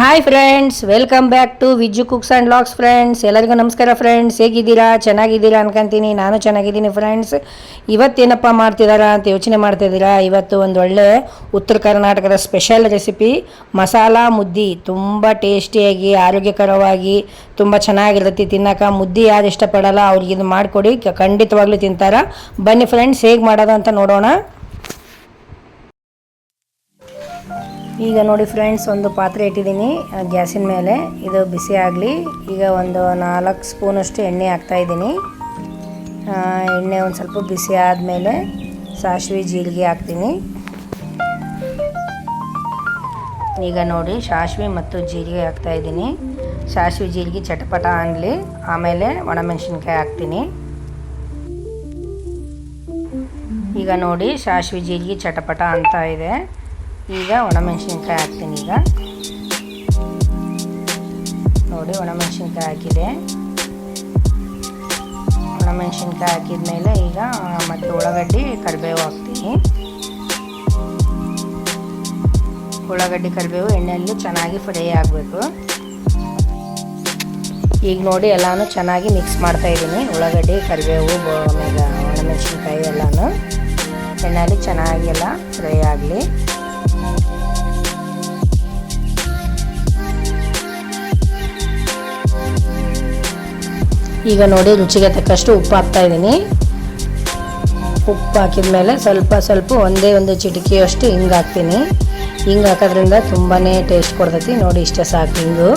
Hi friends welcome back to Vijju cooks and looks friends ಎಲ್ಲರಿಗೂ ನಮಸ್ಕಾರ friends ಹೇಗಿದ್ದೀರಾ? ಚೆನ್ನಾಗಿದ್ದೀರಾ ಅನ್ಕೊಂತೀನಿ. ನಾನು ಚೆನ್ನಾಗಿದ್ದೀನಿ ಫ್ರೆಂಡ್ಸ್ ಇವತ್ತೇನಪ್ಪ ಮಾಡ್ತಿದ್ದಾರಾ ಅಂತ ಯೋಚನೆ ಮಾಡ್ತಿದ್ದೀರಾ? ಇವತ್ತು ಒಂದು ಒಳ್ಳೆ ಉತ್ತರ ಕರ್ನಾಟಕದ ಸ್ಪೆಷಲ್ ರೆಸಿಪಿ ಮಸಾಲ ಮುದ್ದಿ. ತುಂಬ ಟೇಸ್ಟಿಯಾಗಿ, ಆರೋಗ್ಯಕರವಾಗಿ, ತುಂಬ ಚೆನ್ನಾಗಿರುತ್ತೆ. ತಿನ್ನಕ್ಕೆ ಮುದ್ದಿ ಯಾರು ಇಷ್ಟಪಡಲ್ಲ, ಅವ್ರಿಗೆ ಇದು ಮಾಡಿಕೊಡಿ. ಖಂಡಿತವಾಗ್ಲೂ ತಿಂತಾರ. ಬನ್ನಿ ಫ್ರೆಂಡ್ಸ್ ಹೇಗೆ ಮಾಡೋದು ಅಂತ ನೋಡೋಣ. ಈಗ ನೋಡಿ ಫ್ರೆಂಡ್ಸ್ ಒಂದು ಪಾತ್ರೆ ಇಟ್ಟಿದ್ದೀನಿ ಗ್ಯಾಸಿನ ಮೇಲೆ. ಇದು ಬಿಸಿ ಆಗಲಿ, ಈಗ ಒಂದು ನಾಲ್ಕು ಸ್ಪೂನಷ್ಟು ಎಣ್ಣೆ ಹಾಕ್ತಾಯಿದ್ದೀನಿ ಎಣ್ಣೆ ಒಂದು ಸ್ವಲ್ಪ ಬಿಸಿ ಆದಮೇಲೆ ಸಾಸಿವೆ ಜೀರಿಗೆ ಹಾಕ್ತೀನಿ. ಈಗ ನೋಡಿ ಸಾಸಿವೆ ಮತ್ತು ಜೀರಿಗೆ ಹಾಕ್ತಾಯಿದ್ದೀನಿ ಸಾಸಿವೆ ಜೀರಿಗೆ ಚಟಪಟ ಆಗಲಿ, ಆಮೇಲೆ ಒಣಮೆಣಸಿನ್ಕಾಯಿ ಹಾಕ್ತೀನಿ. ಈಗ ನೋಡಿ ಸಾಸಿವೆ ಜೀರಿಗೆ ಚಟಪಟ ಅಂತ ಇದೆ. ಈಗ ಒಣಮೆಣಸಿನ್ಕಾಯಿ ಹಾಕ್ತೀನಿ ಈಗ. ನೋಡಿ ಒಣಮೆಣಸಿನ್ಕಾಯಿ ಹಾಕಿದೆ. ಒಣಮೆಣಸಿನ್ಕಾಯಿ ಹಾಕಿದ ಮೇಲೆ ಈಗ ಮತ್ತು ಉಳ್ಳಾಗಡ್ಡಿ ಕರಿಬೇವು ಹಾಕ್ತೀನಿ. ಉಳ್ಳಾಗಡ್ಡಿ, ಕರಿಬೇವು ಎಣ್ಣೆಯಲ್ಲಿ ಚೆನ್ನಾಗಿ ಫ್ರೈ ಆಗಬೇಕು. ಈಗ ನೋಡಿ ಎಲ್ಲಾನು ಚೆನ್ನಾಗಿ ಮಿಕ್ಸ್ ಮಾಡ್ತಾ ಇದ್ದೀನಿ. ಉಳ್ಳಾಗಡ್ಡಿ, ಕರಿಬೇವು ಒಣಮೆಣಸಿನ್ಕಾಯಿ ಎಲ್ಲಾನು. ಎಣ್ಣೆಯಲ್ಲಿ ಚೆನ್ನಾಗಿ ಎಲ್ಲ ಫ್ರೈ ಆಗಲಿ. ಈಗ ನೋಡಿ ರುಚಿಗೆ ತಕ್ಕಷ್ಟು ಉಪ್ಪು ಹಾಕ್ತಾ ಇದ್ದೀನಿ. ಉಪ್ಪು ಹಾಕಿದ ಮೇಲೆ ಸ್ವಲ್ಪ ಸ್ವಲ್ಪ ಒಂದೇ ಒಂದು ಚಿಟಿಕೆಯಷ್ಟು ಹಿಂಗೆ ಹಾಕ್ತೀನಿ. ಹಿಂಗೆ ಹಾಕೋದ್ರಿಂದ ತುಂಬಾ ಟೇಸ್ಟ್ ಕೊಡ್ತೈತಿ. ನೋಡಿ ಇಷ್ಟೇ ಸಾಕು ಹಿಂಗು.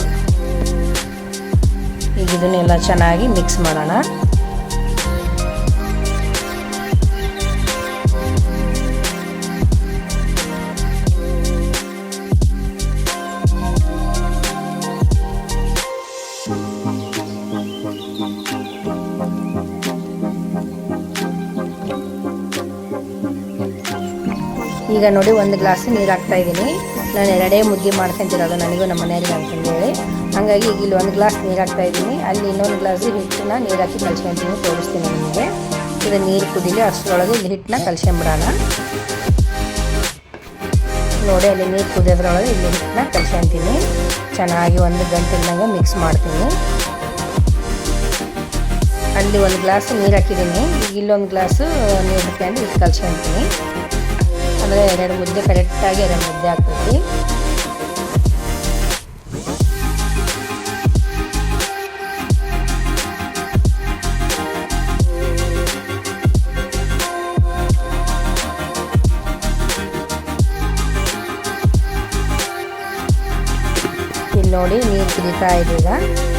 ಈಗ ಇದನ್ನೆಲ್ಲ ಚೆನ್ನಾಗಿ ಮಿಕ್ಸ್ ಮಾಡೋಣ. ಈಗ ನೋಡಿ ಒಂದು ಗ್ಲಾಸ್ ನೀರು ಹಾಕ್ತಾ ಇದ್ದೀನಿ ನಾನು ಎರಡೇ ಮುದ್ದೆ ಮಾಡ್ಕೊಂತಿರೋದು ನನಗೂ ನಮ್ಮ ಮನೆಯವ್ರಿಗೆ ಅಂತಂದೇಳಿ ಹಾಗಾಗಿ ಈಗ ಇಲ್ಲಿ ಒಂದು ಗ್ಲಾಸ್ ನೀರು ಹಾಕ್ತಾ ಇದ್ದೀನಿ ಅಲ್ಲಿ ಇನ್ನೊಂದು ಗ್ಲಾಸ್ ಹಿಟ್ಟನ್ನ ನೀರು ಹಾಕಿ ಕಲ್ಸ್ಕೊಂತೀನಿ, ತೋರಿಸ್ತೀನಿ ನಿಮಗೆ. ಇದು ನೀರು ಕುದಿಲಿ, ಅಷ್ಟರೊಳಗೆ ಇಲ್ಲಿ ಹಿಟ್ಟನ್ನ ಕಲ್ಸ್ಕೊಂಬಿಡೋಣ. ನೋಡಿ, ಅಲ್ಲಿ ನೀರು ಕುದಿಯೋದ್ರೊಳಗೆ ಇಲ್ಲಿ ಹಿಟ್ಟನ್ನ ಕಲ್ಸ್ಕೊಂತೀನಿ. ಚೆನ್ನಾಗಿ ಒಂದು ಗಂಟೆ ಇಲ್ದಂಗೆ ಮಿಕ್ಸ್ ಮಾಡ್ತೀನಿ. ಅಲ್ಲಿ ಒಂದು ಗ್ಲಾಸ್ ನೀರು ಹಾಕಿದ್ದೀನಿ. ಈಗ ಇಲ್ಲೊಂದು ಗ್ಲಾಸು ನೀರು ಹಾಕಿ ಅಂದರೆ ಹಿಟ್ಟು ಕಲ್ಸ್ಕೊಂತೀನಿ. ಅಂದರೆ ಎರಡು ಮುದ್ದೆ ಕರೆಕ್ಟಾಗಿ ಎರಡು ಮುದ್ದೆ ಆಗ್ತೈತಿ ಇಲ್ಲಿ ನೋಡಿ ನೀರು ಕುದೀತಾ ಇದೆ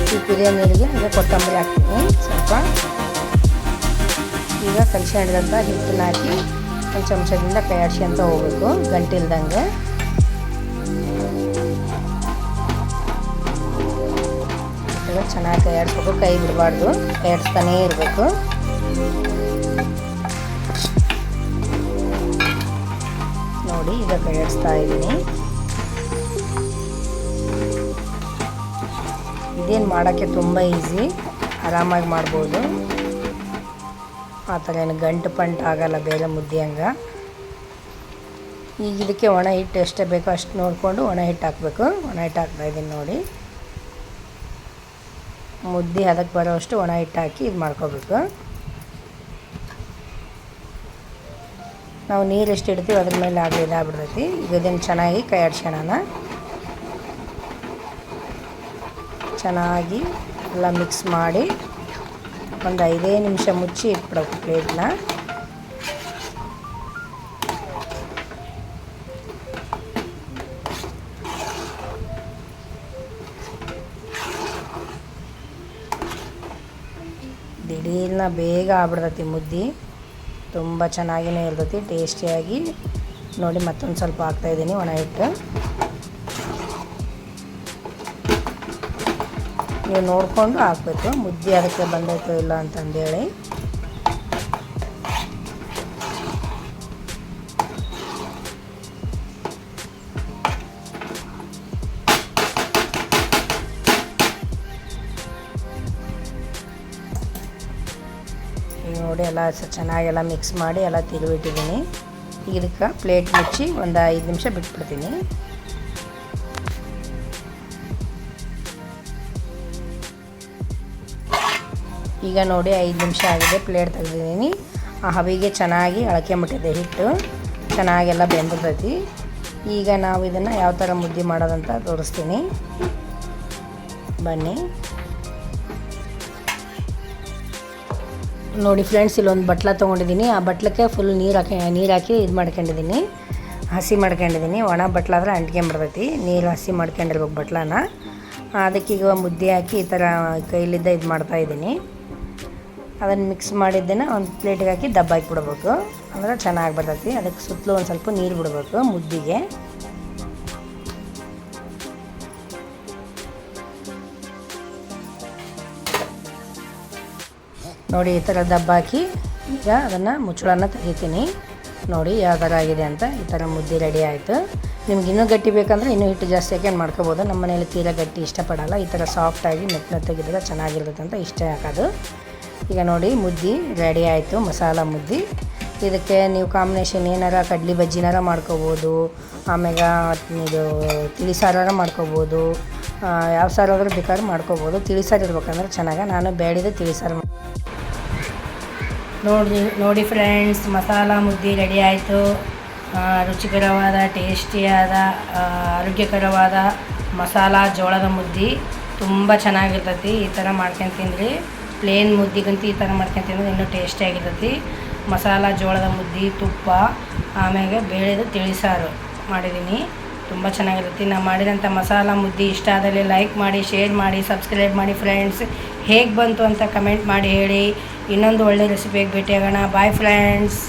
ಈ ಕುದಿಯೋ ನೀರಿಗೆ ಈಗ ಕೊತ್ತಂಬರಿ ಹಾಕ್ತೀನಿ. ಸ್ವಲ್ಪ. ಈಗ ಕಲ್ಸ್ಕೊಂಡಿದಂಥ ಹಿಟ್ಟನ್ನ ಹಾಕಿ ಒಂದು ಚಮಚದಿಂದ ಕೈ ಆಡ್ಸ್ಕೊಂತ ಹೋಗ್ಬೇಕು, ಗಂಟಿಲ್ದಂಗೆ. ಚೆನ್ನಾಗಿ ಕೈ ಕೈ ಬಿಡಬಾರ್ದು ಕೈ ಇರಬೇಕು. ನೋಡಿ, ಈಗ ಕೈ ಆಡಿಸ್ತಾ ಇದ್ದೀನಿ. ಇದೇನು ಮಾಡೋಕ್ಕೆ ತುಂಬ ಈಸಿ, ಆರಾಮಾಗಿ ಮಾಡ್ಬೋದು. ಆ ಥರ ಏನು ಗಂಟು ಪಂಟು ಆಗಲ್ಲ ಬೇರೆ ಮುದ್ದೆ ಹಂಗೆ. ಈಗ ಇದಕ್ಕೆ ಒಣ ಹಿಟ್ಟು ಎಷ್ಟೇ ಬೇಕೋ ಅಷ್ಟು ನೋಡಿಕೊಂಡು ಒಣ ಹಿಟ್ಟು ಹಾಕಬೇಕು. ಒಣ ಹಿಟ್ಟು ಹಾಕ್ತಾ ಇದ್ದೀನಿ ನೋಡಿ. ಮುದ್ದೆ ಅದಕ್ಕೆ ಬರೋಷ್ಟು ಒಣ ಹಿಟ್ಟು ಹಾಕಿ ಇದು ಮಾಡ್ಕೋಬೇಕು. ನಾವು ನೀರು ಎಷ್ಟು ಇಡ್ತೀವಿ ಅದ್ರ ಮೇಲೆ ಆಗಲಿ, ಇದಾಗ್ಬಿಡ್ತೈತಿ. ಈಗ ಇದನ್ನು ಚೆನ್ನಾಗಿ ಕೈ ಆಡ್ಸೋಣ ಚೆನ್ನಾಗಿ ಎಲ್ಲ ಮಿಕ್ಸ್ ಮಾಡಿ ಒಂದು ಐದೇ ನಿಮಿಷ ಮುಚ್ಚಿ ಇಟ್ಬಿಡೋಕು ಪ್ಲೇಟ್ನ ದಿಢೀರ್ನ ಬೇಗ ಆಗ್ಬಿಡ್ತೈತಿ ಮುದ್ದೆ. ತುಂಬ ಚೆನ್ನಾಗಿನೇ ಇರ್ತೈತಿ, ಟೇಸ್ಟಿಯಾಗಿ. ನೋಡಿ ಮತ್ತೊಂದು ಸ್ವಲ್ಪ ಹಾಕ್ತಾಯಿದ್ದೀನಿ ಒಣ ಹಿಟ್ಟು. ನೀವು ನೋಡಿಕೊಂಡು ಹಾಕ್ಬೇಕು. ಮುದ್ದೆ ಅದಕ್ಕೆ ಬಂದೈತೋ ಇಲ್ಲ ಅಂತಂದೇಳಿ. ನೋಡಿ ಎಲ್ಲ ಚೆನ್ನಾಗೆಲ್ಲ ಮಿಕ್ಸ್ ಮಾಡಿ ಎಲ್ಲ ತಿರುವಿಟ್ಟಿದ್ದೀನಿ. ಈಗ ಇದಕ್ಕೆ ಪ್ಲೇಟ್ ಮುಚ್ಚಿ ಒಂದು ಐದು ನಿಮಿಷ ಬಿಟ್ಬಿಡ್ತೀನಿ. ಈಗ ನೋಡಿ ಐದು ನಿಮಿಷ ಆಗಿದೆ ಪ್ಲೇಟ್ ತೆಗೆದಿದ್ದೀನಿ. ಆ ಹವಿಗೆ ಚೆನ್ನಾಗಿ ಅಳ್ಕೊಂಬಿಟ್ಟಿದೆ ಹಿಟ್ಟು. ಚೆನ್ನಾಗೆಲ್ಲ ಬೆಂದಿರ್ತೈತಿ. ಈಗ ನಾವು ಇದನ್ನು ಯಾವ ಥರ ಮುದ್ದೆ ಮಾಡೋದಂತ ತೋರಿಸ್ತೀನಿ. ಬನ್ನಿ. ನೋಡಿ ಫ್ರೆಂಡ್ಸ್ ಇಲ್ಲೊಂದು ಬಟ್ಲ ತೊಗೊಂಡಿದ್ದೀನಿ. ಆ ಬಟ್ಲಕ್ಕೆ ಫುಲ್ ನೀರು ಹಾಕಿ ನೀರು ಹಾಕಿ ಇದು ಮಾಡ್ಕೊಂಡಿದ್ದೀನಿ. ಹಸಿ ಮಾಡ್ಕೊಂಡಿದ್ದೀನಿ. ಒಣ ಬಟ್ಲಾದ್ರೆ ಅಂಟ್ಕೊಂಬಿಡ್ತೈತಿ ನೀರು ಹಸಿ ಮಾಡ್ಕೊಂಡಿರ್ಬೇಕು ಬಟ್ಲನ. ಅದಕ್ಕೀಗ ಮುದ್ದೆ ಹಾಕಿ ಈ ಥರ ಕೈಲಿದ್ದ ಇದು ಮಾಡ್ತಾಯಿದ್ದೀನಿ ಅದನ್ನು ಮಿಕ್ಸ್ ಮಾಡಿದ್ದನ್ನು ಒಂದು ಪ್ಲೇಟಿಗೆ ಹಾಕಿ ದಬ್ಬ ಹಾಕಿ ಬಿಡ್ಬೇಕು ಅಂದರೆ ಚೆನ್ನಾಗಿ ಬರ್ತೈತಿ. ಅದಕ್ಕೆ ಸುತ್ತಲೂ ಒಂದು ಸ್ವಲ್ಪ ನೀರು ಬಿಡಬೇಕು ಮುದ್ದಿಗೆ. ನೋಡಿ ಈ ಥರ ದಬ್ಬಾಕಿ ಈಗ ಅದನ್ನು ಮುಚ್ಚಳನ ತೆಗಿತೀನಿ. ನೋಡಿ ಯಾವ ಥರ ಆಗಿದೆ ಅಂತ ಈ ಥರ ಮುದ್ದೆ ರೆಡಿ ಆಯಿತು. ನಿಮ್ಗೆ ಇನ್ನೂ ಗಟ್ಟಿ ಬೇಕಂದ್ರೆ ಇನ್ನೂ ಹಿಟ್ಟು ಜಾಸ್ತಿ ಹಾಕಿ ಮಾಡ್ಕೋಬೋದು. ನಮ್ಮ ಮನೇಲಿ ತೀರಾ ಗಟ್ಟಿ ಇಷ್ಟಪಡಲ್ಲ. ಈ ಥರ ಸಾಫ್ಟಾಗಿ ಮೆತ್ತನೆ ತೆಗೆದ್ರೆ ಚೆನ್ನಾಗಿರುತ್ತೆ ಅಂತ ಇಷ್ಟ ಹಾಕೋದು. ಈಗ ನೋಡಿ ಮುದ್ದೆ ರೆಡಿ ಆಯಿತು, ಮಸಾಲ ಮುದ್ದೆ. ಇದಕ್ಕೆ ನೀವು ಕಾಂಬಿನೇಷನ್ ಏನಾರ ಕಡ್ಲಿ ಬಜ್ಜಿನಾರ ಮಾಡ್ಕೋಬೋದು, ಆಮ್ಯಾಗ ಇದು ತಿಳಿ ಸಾರಾರ ಮಾಡ್ಕೋಬೋದು ಯಾವ ಯಾವ ಸಾರಾದ್ರೂ ಬೇಕಾದ್ರೂ ಮಾಡ್ಕೋಬೋದು. ತಿಳಿ ಸಾರು ಇರ್ಬೇಕಂದ್ರೆ ಚೆನ್ನಾಗಿ ನಾನು ಬೇಡಿದ ತಿಳಿ ಸಾರು ಮಾಡ್- ನೋಡಿ ನೋಡಿ ಫ್ರೆಂಡ್ಸ್ ಮಸಾಲ ಮುದ್ದೆ ರೆಡಿ ಆಯಿತು. ರುಚಿಕರವಾದ ಟೇಸ್ಟಿಯಾದ ಆರೋಗ್ಯಕರವಾದ ಮಸಾಲ ಜೋಳದ ಮುದ್ದೆ. ತುಂಬ ಚೆನ್ನಾಗಿರ್ತೈತಿ, ಈ ಥರ ಮಾಡ್ಕೊಂಡು ತಿನ್ನಿರಿ ಪ್ಲೇನ್ ಮುದ್ದಿಗಂತೂ ಈ ಥರ ಮಾಡ್ಕೊಂಡು ತಿನ್ನೋದು ಇನ್ನೂ ಟೇಸ್ಟಿಯಾಗಿರ್ತೈತಿ ಮಸಾಲ ಜೋಳದ ಮುದ್ದೆ, ತುಪ್ಪ, ಆಮ್ಯಾಗೆ ಬೇಳೆದು ತಿಳಿಸಾರು ಮಾಡಿದ್ದೀನಿ. ತುಂಬ ಚೆನ್ನಾಗಿರುತ್ತೆ. ನಾನು ಮಾಡಿದಂಥ ಮಸಾಲ ಮುದ್ದೆ ಇಷ್ಟ ಆದಲ್ಲಿ ಲೈಕ್ ಮಾಡಿ ಶೇರ್ ಮಾಡಿ ಸಬ್ಸ್ಕ್ರೈಬ್ ಮಾಡಿ ಫ್ರೆಂಡ್ಸ್ ಹೇಗೆ ಬಂತು ಅಂತ ಕಮೆಂಟ್ ಮಾಡಿ ಹೇಳಿ. ಇನ್ನೊಂದು ಒಳ್ಳೆ ರೆಸಿಪಿಯಾಗಿ ಭೇಟಿಯಾಗೋಣ. Bye friends